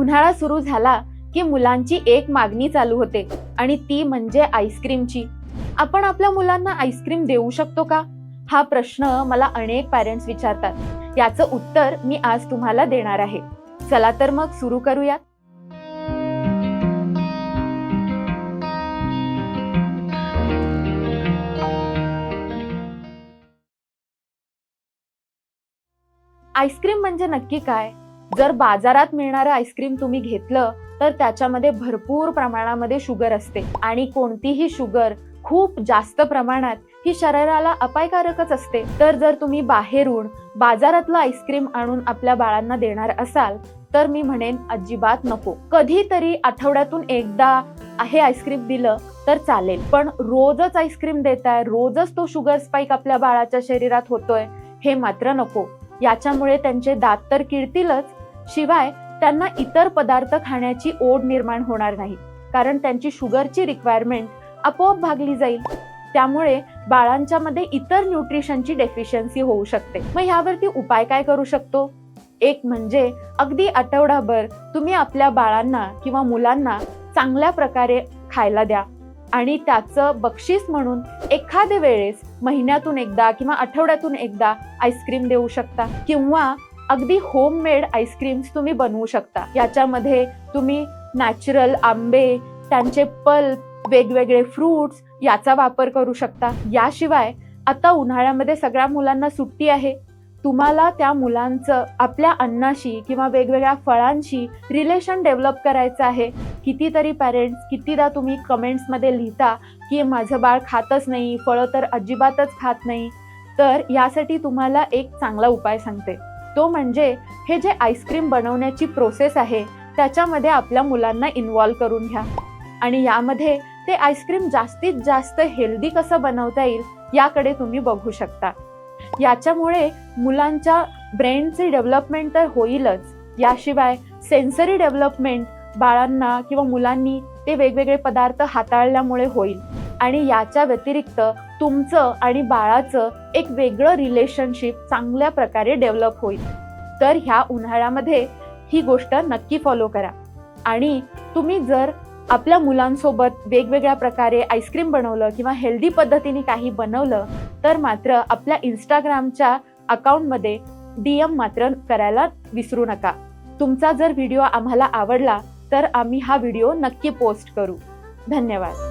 उन्हाळा सुरू झाला की मुलांची एक मागणी चालू होते आणि ती म्हणजे आईस्क्रीमची. आपण आपल्या मुलांना आईस्क्रीम देऊ शकतो का? हा प्रश्न मला अनेक पॅरेंट्स विचारतात. याचं उत्तर मी आज तुम्हाला देणार आहे. चला तर मग सुरू करूयात आईस्क्रीम म्हणजे नक्की काय? जर बाजारात मिळणारं आईस्क्रीम तुम्ही घेतलं तर त्याच्यामध्ये भरपूर प्रमाणामध्ये शुगर असते. आणि कोणतीही शुगर खूप जास्त प्रमाणात ही शरीराला अपायकारकच असते. तर जर तुम्ही बाहेरून बाजारातलं आईस्क्रीम आणून आपल्या बाळांना देणार असाल तर मी म्हणेन अजिबात नको. कधीतरी आठवड्यातून एकदा हे आईस्क्रीम दिलं तर चालेल. पण रोजच आईस्क्रीम देताय रोजच तो शुगर स्पाइक आपल्या बाळाच्या शरीरात होतोय हे मात्र नको. याच्यामुळे त्यांचे दात तर किळतीलच शिवाय त्यांना इतर पदार्थ खाण्याची ओढ निर्माण होणार नाही कारण त्यांची शुगरची रिक्वायरमेंट आपोआप भागली जाईल. त्यामुळे बाळांच्या मध्ये इतर न्यूट्रिशनची डेफिशियन्सी होऊ शकते. मग ह्यावरती उपाय काय करू शकतो? एक म्हणजे अगदी आठवडाभर तुम्ही आपल्या बाळांना किंवा मुलांना चांगल्या प्रकारे खायला द्या. आणि त्याचं बक्षीस म्हणून एखाद्या वेळेस महिन्यातून एकदा किंवा आठवड्यातून एकदा आईस्क्रीम देऊ शकता. किंवा अगदी होममेड आईस्क्रीम्स तुम्ही बनवू शकता. याच्यामध्ये तुम्ही नॅचरल आंबे त्यांचे पल्प वेगवेगळे फ्रुट्स याचा वापर करू शकता. याशिवाय आता उन्हाळ्यामध्ये सगळ्या मुलांना सुट्टी आहे. तुम्हाला त्या मुलांचं आपल्या अन्नाशी किंवा वेगवेगळ्या फळांशी रिलेशन डेव्हलप करायचं आहे. कितीतरी पॅरेंट्स कितीदा तुम्ही कमेंट्समध्ये लिहिता की माझं बाळ खातच नाही फळं तर अजिबातच खात नाही. तर यासाठी तुम्हाला एक चांगला उपाय सांगते. तो म्हणजे हे जे आईस्क्रीम बनवण्याची प्रोसेस आहे त्याच्यामध्ये आपल्या मुलांना इन्वॉल्व्ह करून घ्या. आणि यामध्ये ते आईस्क्रीम जास्तीत जास्त हेल्दी कसं बनवता येईल याकडे तुम्ही बघू शकता. याच्यामुळे मुलांच्या ब्रेनची डेव्हलपमेंट तर होईलच. याशिवाय सेन्सरी डेव्हलपमेंट बाळांना किंवा मुलांनी ते वेगवेगळे पदार्थ हाताळल्यामुळे होईल. आणि याच्या व्यतिरिक्त तुमचं आणि बाळाचं एक वेगळं रिलेशनशिप चांगल्या प्रकारे डेव्हलप होईल. तर ह्या उन्हाळ्यामध्ये ही गोष्ट नक्की फॉलो करा. आणि तुम्ही जर आपल्या मुलांसोबत वेगवेगळ्या प्रकारे आईस्क्रीम बनवलं किंवा हेल्दी पद्धतीने काही बनवलं तर मात्र आपल्या इंस्टाग्रामच्या अकाउंटमध्ये डी एम मात्र करायला विसरू नका. तुमचा जर व्हिडिओ आम्हाला आवडला तर आम्ही हा व्हिडिओ नक्की पोस्ट करू. धन्यवाद.